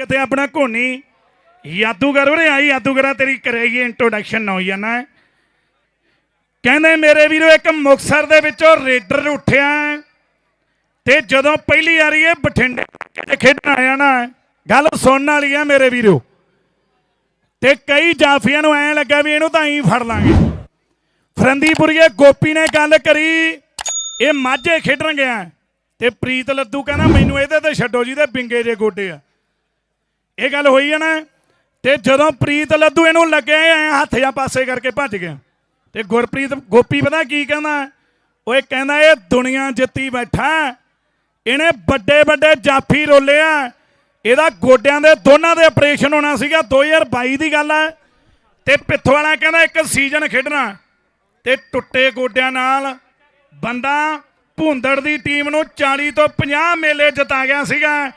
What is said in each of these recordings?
ਕਿਤੇ ਆਪਣਾ ਘੋਨੀ ਯਾਦੂਗਰ ਵੀਰੇ ਆਈ, ਯਾਦੂਗਰਾ ਤੇਰੀ ਕਰੇਗੀ ਇੰਟਰੋਡਕਸ਼ਨ ਨਾ ਹੋਈ ਜਾਣਾ। ਕਹਿੰਦੇ, ਮੇਰੇ ਵੀਰੋ, ਇੱਕ ਮੁਕਸਰ ਦੇ ਵਿੱਚੋਂ ਰੇਡਰ ਉੱਠਿਆ ਤੇ ਜਦੋਂ ਪਹਿਲੀ ਵਾਰੀ ਇਹ ਬਠਿੰਡੇ ਤੇ ਖੇਡਣ ਆਇਆ ਨਾ, ਗੱਲ ਸੁਣਨ ਵਾਲੀ ਆ ਮੇਰੇ ਵੀਰੋ। ਤੇ ਕਈ ਜਾਫੀਆਂ ਨੂੰ ਐਂ ਲੱਗਾ ਵੀ ਇਹਨੂੰ ਤਾਂ ਐਂ ਫੜ ਲਾਂਗੇ। ਫਰੰਦੀਪੁਰੀਏ ਗੋਪੀ ਨੇ ਗੱਲ ਕਰੀ, ਇਹ ਮਾਝੇ ਖੇਡਣ ਗਿਆ। ਤੇ ਪ੍ਰੀਤ ਲੱਦੂ ਕਹਿੰਦਾ, ਮੈਨੂੰ ਇਹਦੇ ਤੇ ਛੱਡੋ ਜੀ ਦੇ ਬਿੰਗੇ ਜੇ ਗੋਡੇ ਆ। ਇਹ ਗੱਲ ਹੋਈ ਹੈ ਨਾ, ਤੇ ਜਦੋਂ ਪ੍ਰੀਤ ਲੱਦੂ ਇਹਨੂੰ ਲੱਗੇ, ਐ ਹੱਥ ਜਾਂ ਪਾਸੇ ਕਰਕੇ ਭੱਜ ਗਿਆ। ਤੇ ਗੁਰਪ੍ਰੀਤ, ਗੋਪੀ ਪਤਾ ਕੀ ਕਹਿੰਦਾ? ਓਏ ਕਹਿੰਦਾ, ਇਹ ਦੁਨੀਆ ਜਿੱਤੀ ਬੈਠਾ ਇਹਨੇ ਵੱਡੇ ਵੱਡੇ ਜਾਫੀ ਰੋਲੇ ਆ। ਇਹਦਾ ਗੋਡਿਆਂ ਦੇ ਦੋਨਾਂ ਦੇ ਆਪਰੇਸ਼ਨ ਹੋਣਾ ਸੀਗਾ 2022 ਦੀ ਗੱਲ ਹੈ ਤੇ ਪਿੱਥੋਂ ਵਾਲਾ ਕਹਿੰਦਾ, ਇੱਕ ਸੀਜ਼ਨ ਖੇਡਣਾ। ਤੇ ਟੁੱਟੇ ਗੋਡਿਆਂ ਨਾਲ ਬੰਦਾ ਭੁੰਦੜ ਦੀ ਟੀਮ ਨੂੰ 40 ਤੋਂ 50 ਮੇਲੇ ਜਿਤਾ ਗਿਆ ਸੀਗਾ।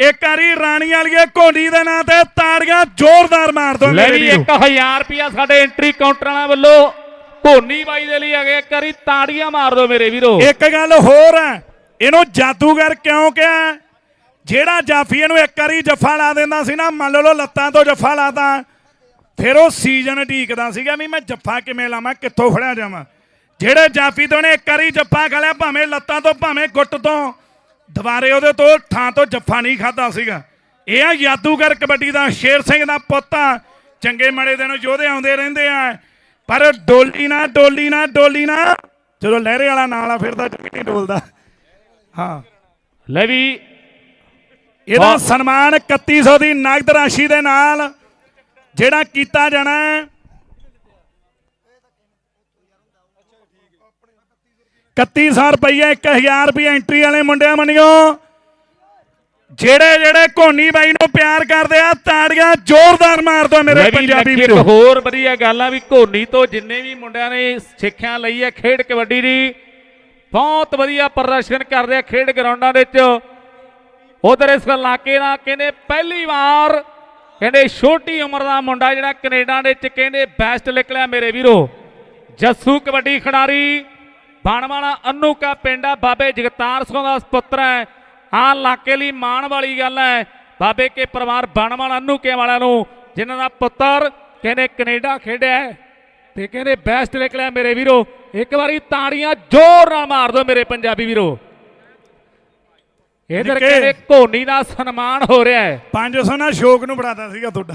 ਇੱਕ ਵਾਰੀ ਰਾਣੀ ਵਾਲੀਏ ਘੋੜੀ ਦੇ ਨਾਂ ਤੇ ਤਾੜੀਆਂ ਜ਼ੋਰਦਾਰ ਮਾਰ ਦੋ ਲੈ ਵੀ ਵੀਰੋ। 1000 ਰੁਪਿਆ ਸਾਡੇ ਐਂਟਰੀ ਕਾਊਂਟਰ ਵਾਲਿਆਂ ਵੱਲੋਂ ਧੋਨੀ ਬਾਈ ਦੇ ਲਈ ਅਗੇ ਇੱਕ ਵਾਰੀ ਤਾੜੀਆਂ ਮਾਰ ਦਿਓ ਮੇਰੇ ਵੀਰੋ। ਇੱਕ ਗੱਲ ਹੋਰ ਹੈ ਇਹਨੂੰ ਜਾਦੂਗਰ ਕਿਉਂ ਕਿਹਾ? ਜਿਹੜਾ ਜਾਫੀ ਇਹਨੂੰ ਇੱਕ ਵਾਰੀ ਜੱਫਾ ਲਾ ਦਿੰਦਾ ਸੀ ਨਾ ਮੰਨ ਲਓ ਲੱਤਾਂ ਤੋਂ ਜੱਫਾ ਲਾਤਾ ਫਿਰ ਉਹ ਸੀਜ਼ਨ ਢੀਕਦਾ ਸੀਗਾ ਵੀ ਮੈਂ ਜੱਫਾ ਕਿਵੇਂ ਲਾਵਾਂ ਕਿੱਥੋਂ ਫੜਿਆ ਜਾਵਾਂ। ਜਿਹੜੇ ਜਾਫੀ ਤੋਂ ਨੇ ਇੱਕ ਵਾਰੀ ਜੱਫਾ ਖਲਿਆ ਭਾਵੇਂ ਲੱਤਾਂ ਤੋਂ ਭਾਵੇਂ ਗੁੱਟ ਤੋਂ ਦੁਬਾਰੇ ਉਹਦੇ ਤੋਂ ਥਾਂ ਤੋਂ ਜੱਫਾ ਨਹੀਂ ਖਾਦਾ ਸੀਗਾ। ਇਹ ਆ ਜਾਦੂਗਰ ਕਬੱਡੀ ਦਾ ਸ਼ੇਰ ਸਿੰਘ ਦਾ ਪੁੱਤ ਆ। ਚੰਗੇ ਮਾੜੇ ਦਿਨ ਯੋਧੇ ਆਉਂਦੇ ਰਹਿੰਦੇ ਆ। ਪਰ ਡੋਲੀ ਨਾ ਡੋਲੀ ਨਾ ਡੋਲੀ ਨਾ। ਜਦੋਂ ਲਹਿਰੇ ਵਾਲਾ ਨਾਲ ਆ ਫਿਰ ਤਾਂ ਜਮੀ ਨਹੀਂ ਡੋਲਦਾ। ਹਾਂ। ਲੈ ਵੀ ਇਹਦਾ। ਸਨਮਾਨ 3100 ਦੀ ਨਗਦ ਰਾਸ਼ੀ ਦੇ ਨਾਲ ਜਿਹੜਾ ਕੀਤਾ ਜਾਣਾ ਹੈ। 3100 ਰੁਪਏ 1000 ਰੁਪਏ ਐਂਟਰੀ ਵਾਲੇ ਮੁੰਡਿਆਂ ਮੰਨਿਓ। ਜਿਹੜੇ ਜਿਹੜੇ ਕੋਨੀ ਬਾਈ ਨੂੰ ਪਿਆਰ ਕਰਦੇ ਆ ਤਾੜੀਆਂ ਜ਼ੋਰਦਾਰ ਮਾਰ ਦੋ ਮੇਰੇ ਪੰਜਾਬੀ ਇੱਕ ਵੀਰੋ। ਹੋਰ ਵਧੀਆ ਗੱਲ ਆ ਵੀ ਘੋਨੀ ਤੋਂ ਜਿੰਨੇ ਵੀ ਮੁੰਡਿਆਂ ਨੇ ਸਿੱਖਿਆ ਲਈ ਹੈ ਖੇਡ ਕਬੱਡੀ ਦੀ ਬਹੁਤ ਵਧੀਆ ਪ੍ਰਦਰਸ਼ਨ ਕਰਦੇ ਆ ਖੇਡ ਗਰਾਊਂਡਾਂ ਦੇ ਵਿੱਚ। ਉਧਰ ਇਸ ਇਲਾਕੇ ਦਾ ਕਹਿੰਦੇ ਪਹਿਲੀ ਵਾਰ ਕਹਿੰਦੇ ਛੋਟੀ ਉਮਰ ਦਾ ਮੁੰਡਾ ਜਿਹੜਾ ਕੈਨੇਡਾ ਦੇ ਵਿੱਚ ਕਹਿੰਦੇ ਬੈਸਟ ਨਿਕਲਿਆ ਮੇਰੇ ਵੀਰੋ। ਜੱਸੂ ਕਬੱਡੀ ਖਿਡਾਰੀ ਬਾਣਵਾਲਾ ਅਨੂਕਾ ਪਿੰਡ ਆ ਬਾਬੇ ਜਗਤਾਰ ਸਿੰਘ ਦਾ ਪੁੱਤਰ ਹੈ। ਆਹ ਇਲਾਕੇ ਲਈ ਮਾਣ ਵਾਲੀ ਗੱਲ ਹੈ ਬਾਬੇ ਕੇ ਪਰਿਵਾਰ ਬਾਣਵਾਲਾ ਅਨੂਕੇ ਵਾਲਿਆਂ ਨੂੰ ਜਿਨ੍ਹਾਂ ਦਾ ਪੁੱਤਰ ਕਹਿੰਦੇ ਕੈਨੇਡਾ ਖੇਡਿਆ ਤੇ ਕਹਿੰਦੇ ਬੈਸਟ ਨਿਕਲਿਆ ਮੇਰੇ ਵੀਰੋ। ਇੱਕ ਵਾਰੀ ਤਾੜੀਆਂ ਜ਼ੋਰ ਨਾਲ ਮਾਰ ਦਿਓ ਮੇਰੇ ਪੰਜਾਬੀ ਵੀਰੋ। ਇਧਰ। ਕਹਿੰਦੇ ਧੋਨੀ ਦਾ ਸਨਮਾਨ ਹੋ ਰਿਹਾ ਹੈ। 500 ਨਾਲ ਸ਼ੋਕ ਨੂੰ ਬੜਾਤਾ ਸੀਗਾ ਤੁਹਾਡਾ।